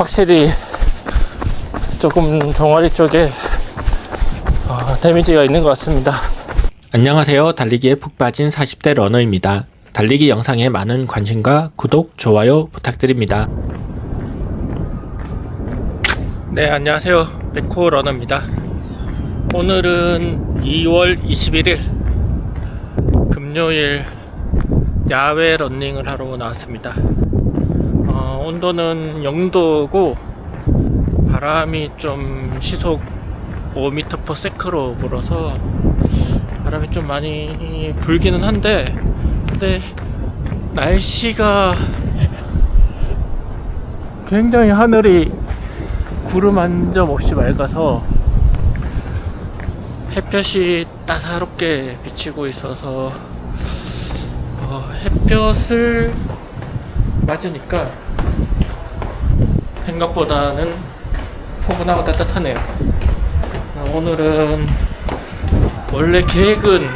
확실히 조금 종아리 쪽에 어, 데미지가 있는 것 같습니다. 안녕하세요. 달리기에 푹 빠진 40대 러너입니다. 달리기 영상에 많은 관심과 구독, 좋아요 부탁드립니다. 네, 안녕하세요. 백호 러너입니다. 오늘은 2월 21일 금요일 야외 런닝을 하러 나왔습니다. 어, 온도는 0도고 바람이 좀 시속 5m/s로 불어서 바람이 좀 많이 불기는 한데 근데 날씨가 굉장히 하늘이 구름 한 점 없이 맑아서 햇볕이 따사롭게 비치고 있어서 어, 햇볕을 맞으니까 생각보다는 포근하고 따뜻하네요. 어, 오늘은 원래 계획은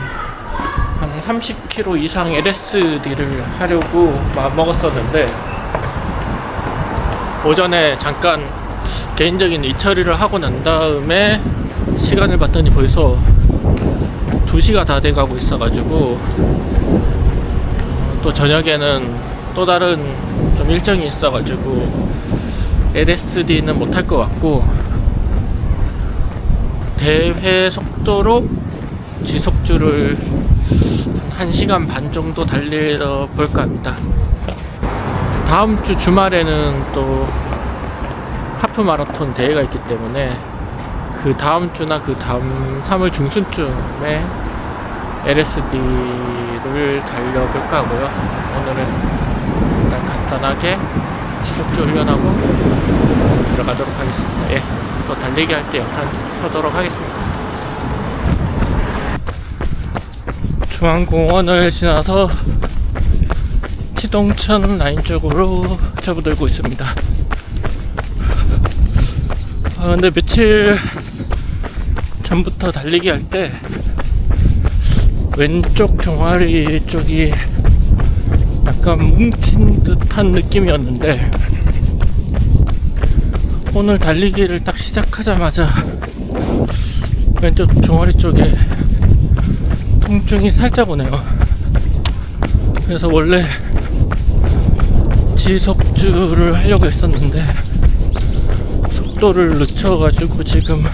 한 30km 이상 LSD를 하려고 마음먹었었는데 오전에 잠깐 개인적인 일 처리를 하고 난 다음에 시간을 봤더니 벌써 2시가 다 돼가고 있어가지고 또 저녁에는 또 다른 좀 일정이 있어가지고 LSD는 못할 것 같고 대회 속도로 지속주를 한 1시간 반 정도 달려 볼까 합니다. 다음 주 주말에는 또 하프 마라톤 대회가 있기 때문에 그 다음 주나 그 다음 3월 중순쯤에 LSD를 달려볼까 하고요. 오늘은 일단 간단하게 지속주 훈련하고 들어가도록 하겠습니다. 예, 또 달리기 할 때 영상 켜도록 하겠습니다. 중앙공원을 지나서 치동천 라인 쪽으로 접어들고 있습니다. 아, 근데 며칠 전부터 달리기 할 때 왼쪽 종아리 쪽이 약간 뭉친 듯한 느낌이었는데 오늘 달리기를 딱 시작하자마자 왼쪽 종아리 쪽에 통증이 살짝 오네요. 그래서 원래 지속주를 하려고 했었는데 속도를 늦춰가지고 지금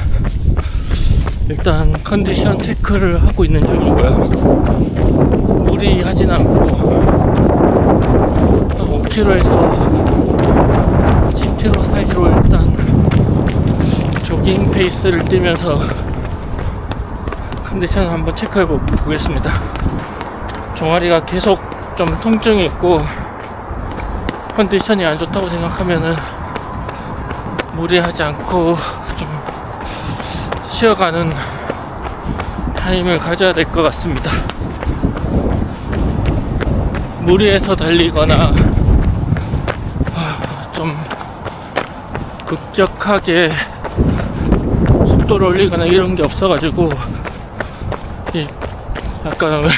일단 컨디션 체크를 하고 있는 중이고요. 무리하진 않고 5km에서 7km 사이로 일단 조깅 페이스를 뛰면서 컨디션 한번 체크해 보- 보겠습니다. 종아리가 계속 좀 통증이 있고 컨디션이 안 좋다고 생각하면은 무리하지 않고 좀 쉬어가는 타임을 가져야 될 것 같습니다. 무리해서 달리거나 아, 좀 급격하게 속도를 올리거나 이런 게 없어가지고 이 약간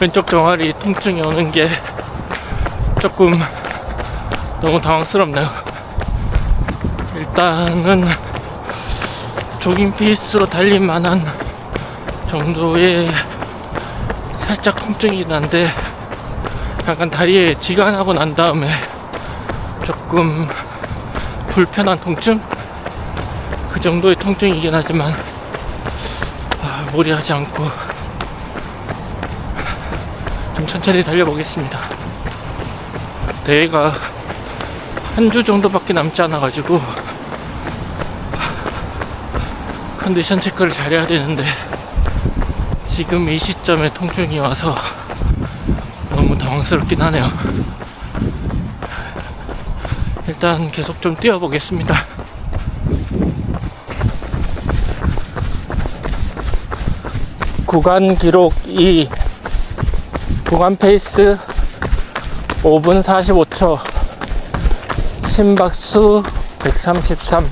왼쪽 종아리 통증이 오는 게 조금 너무 당황스럽네요. 일단은 조깅 페이스로 달릴 만한 정도의 살짝 통증이긴 한데 약간 다리에 지간하고 난 다음에 조금 불편한 통증? 그 정도의 통증이긴 하지만 아, 무리하지 않고 좀 천천히 달려보겠습니다. 대회가 한 주 정도밖에 남지 않아 가지고 컨디션 체크를 잘해야 되는데 지금 이 시점에 통증이 와서 너무 당황스럽긴 하네요. 일단 계속 좀 뛰어보겠습니다. 구간 기록 2 구간 페이스 5분 45초 심박수 133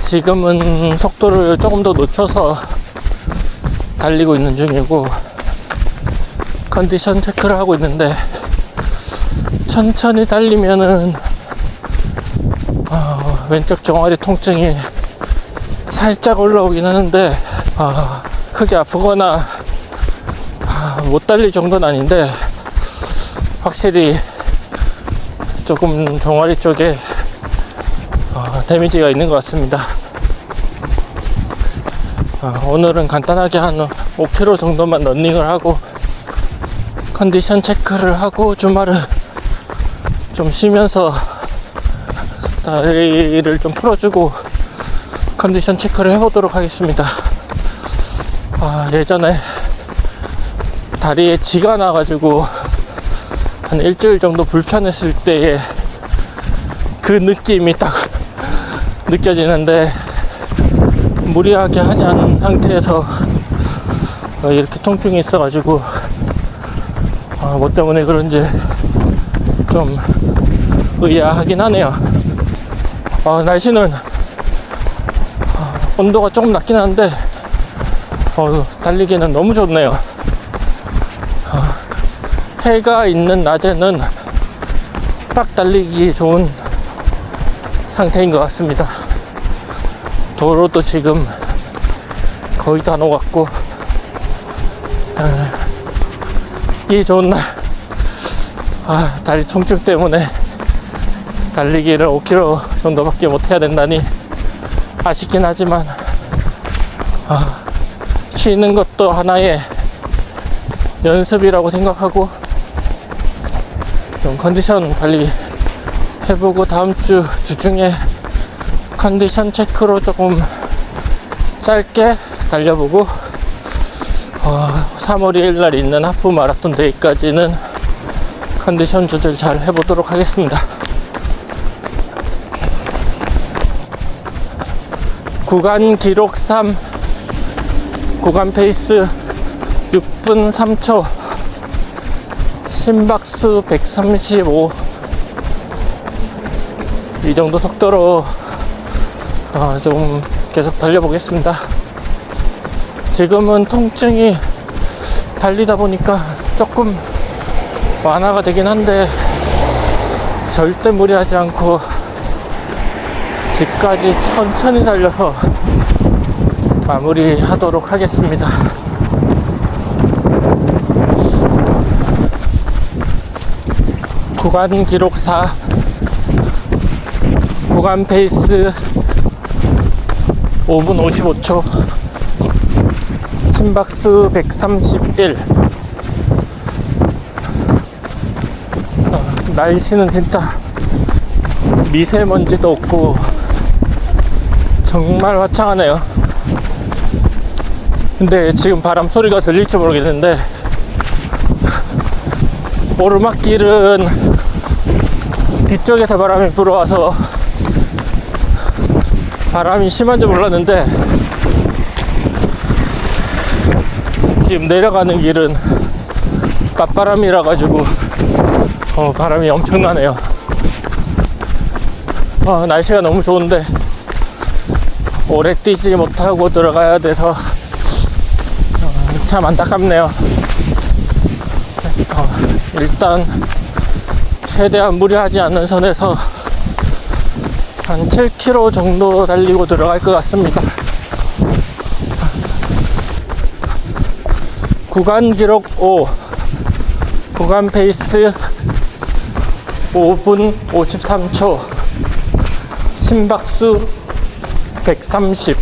지금은 속도를 조금 더 늦춰서 달리고 있는 중이고 컨디션 체크를 하고 있는데 천천히 달리면은 왼쪽 종아리 통증이 살짝 올라오긴 하는데 아, 크게 아프거나 아, 못 달릴 정도는 아닌데 확실히 조금 종아리 쪽에 어, 데미지가 있는 것 같습니다. 아, 오늘은 간단하게 한 5km 정도만 런닝을 하고 컨디션 체크를 하고 주말은 좀 쉬면서 다리를 좀 풀어주고 컨디션 체크를 해보도록 하겠습니다. 아, 예전에 다리에 지가 나가지고 한 일주일 정도 불편했을 때의 그 느낌이 딱 느껴지는데 무리하게 하지 않은 상태에서 어, 이렇게 통증이 있어가지고 아, 뭐 때문에 그런지 좀 의아하긴 하네요. 아, 날씨는 아, 온도가 조금 낮긴 한데 어, 달리기는 너무 좋네요. 아, 해가 있는 낮에는 딱 달리기 좋은 상태인 것 같습니다. 도로도 지금 거의 다 녹았고 아, 이 좋은 날 아, 다리 통증 때문에 달리기를 5km 정도밖에 못 해야 된다니 아쉽긴 하지만 아, 쉬는 것도 하나의 연습이라고 생각하고 좀 컨디션 관리 해보고 다음 주 주중에 컨디션 체크로 조금 짧게 달려보고 어, 3월 2일 날 있는 하프 마라톤 데이까지는 컨디션 조절 잘 해보도록 하겠습니다. 구간 기록 3 구간 페이스 6분 3초 심박수 135 이 정도 속도로 어, 좀 계속 달려보겠습니다. 지금은 통증이 달리다 보니까 조금 완화가 되긴 한데 절대 무리하지 않고 집까지 천천히 달려서 마무리 하도록 하겠습니다. 구간 기록 4 구간 페이스 5분 55초 심박수 131 날씨는 진짜 미세먼지도 없고 정말 화창하네요. 근데 지금 바람 소리가 들릴지 모르겠는데 오르막길은 뒤쪽에서 바람이 불어와서 바람이 심한지 몰랐는데 지금 내려가는 길은 맞바람이라 가지고 어, 바람이 엄청나네요. 어, 날씨가 너무 좋은데 오래 뛰지 못하고 들어가야 돼서 어, 참 안타깝네요. 어, 일단 최대한 무리하지 않는 선에서 한 7km 정도 달리고 들어갈 것 같습니다. 구간 기록 5, 구간 페이스 5분 53초, 심박수 130.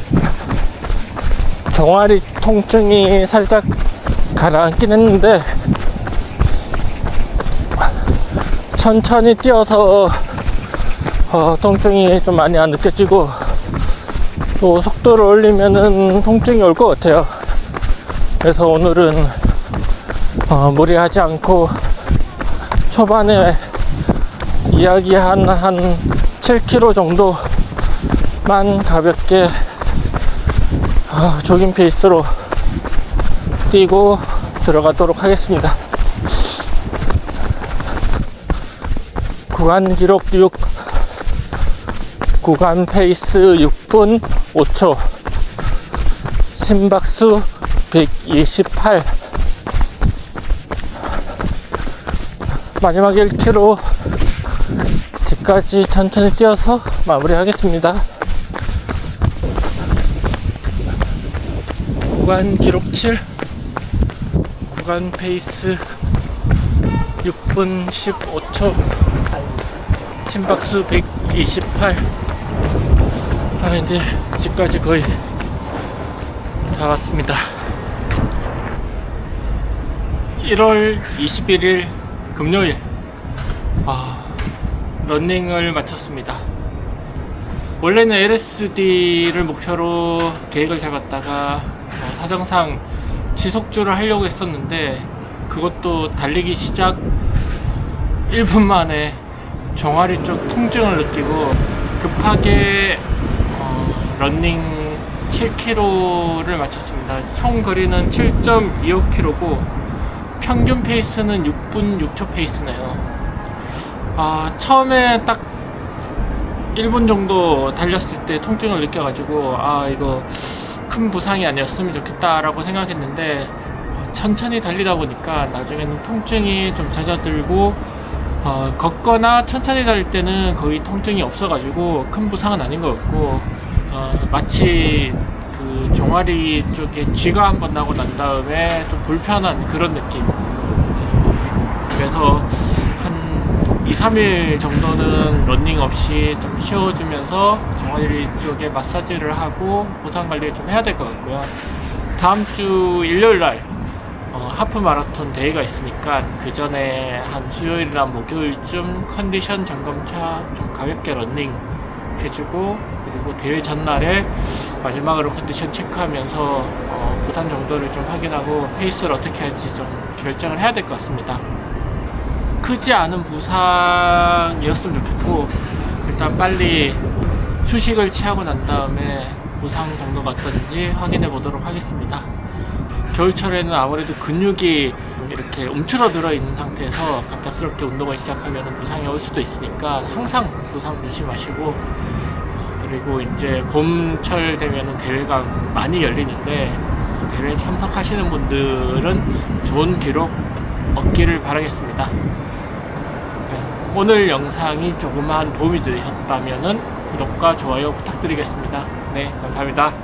종아리 통증이 살짝 가라앉긴 했는데, 천천히 뛰어서 어, 통증이 좀 많이 안 느껴지고 또 속도를 올리면은 통증이 올 것 같아요. 그래서 오늘은 어, 무리하지 않고 초반에 이야기 한 한 7km 정도만 가볍게 어, 조깅 페이스로 뛰고 들어가도록 하겠습니다. 구간 기록 6 구간 페이스 6분 5초 심박수 128 마지막 1km 집까지 천천히 뛰어서 마무리하겠습니다. 구간 기록칠 구간 페이스 6분 15초 심박수 128 아, 이제 집까지 거의 다 왔습니다. 1월 21일 금요일. 아, 런닝을 마쳤습니다 원래는 LSD를 목표로 계획을 잡았다가 어, 사정상 지속주를 하려고 했었는데 그것도 달리기 시작 1분 만에 종아리 쪽 통증을 느끼고 급하게 어, 런닝 7km를 마쳤습니다. 총 거리는 7.25km고 평균 페이스는 6분 6초 페이스네요. 아, 처음에 딱 1분 정도 달렸을 때 통증을 느껴가지고 아 이거 큰 부상이 아니었으면 좋겠다라고 생각했는데 어, 천천히 달리다 보니까 나중에는 통증이 좀 잦아들고 어, 걷거나 천천히 달릴 때는 거의 통증이 없어가지고 큰 부상은 아닌 것 같고 어, 마치 그 종아리 쪽에 쥐가 한 번 나고 난 다음에 좀 불편한 그런 느낌. 그래서 한 2, 3일 정도는 런닝 없이 좀 쉬어주면서 종아리 쪽에 마사지를 하고 보상 관리를 좀 해야 될 것 같고요. 다음 주 일요일 날 어, 하프 마라톤 대회가 있으니까 그 전에 한 수요일이나 목요일쯤 컨디션 점검차 좀 가볍게 런닝 해주고 그리고 대회 전날에 마지막으로 컨디션 체크하면서 어, 부산 정도를 좀 확인하고 페이스를 어떻게 할지 좀 결정을 해야 될 것 같습니다. 크지 않은 부상이었으면 좋겠고 일단 빨리 휴식을 취하고 난 다음에 부상 정도가 어떤지 확인해 보도록 하겠습니다. 겨울철에는 아무래도 근육이 이렇게 움츠러들어 있는 상태에서 갑작스럽게 운동을 시작하면 부상이 올 수도 있으니까 항상 부상 조심하시고 그리고 이제 봄철 되면 대회가 많이 열리는데 대회 참석하시는 분들은 좋은 기록 얻기를 바라겠습니다. 네, 오늘 영상이 조그마한 도움이 되셨다면 구독과 좋아요 부탁드리겠습니다. 네, 감사합니다.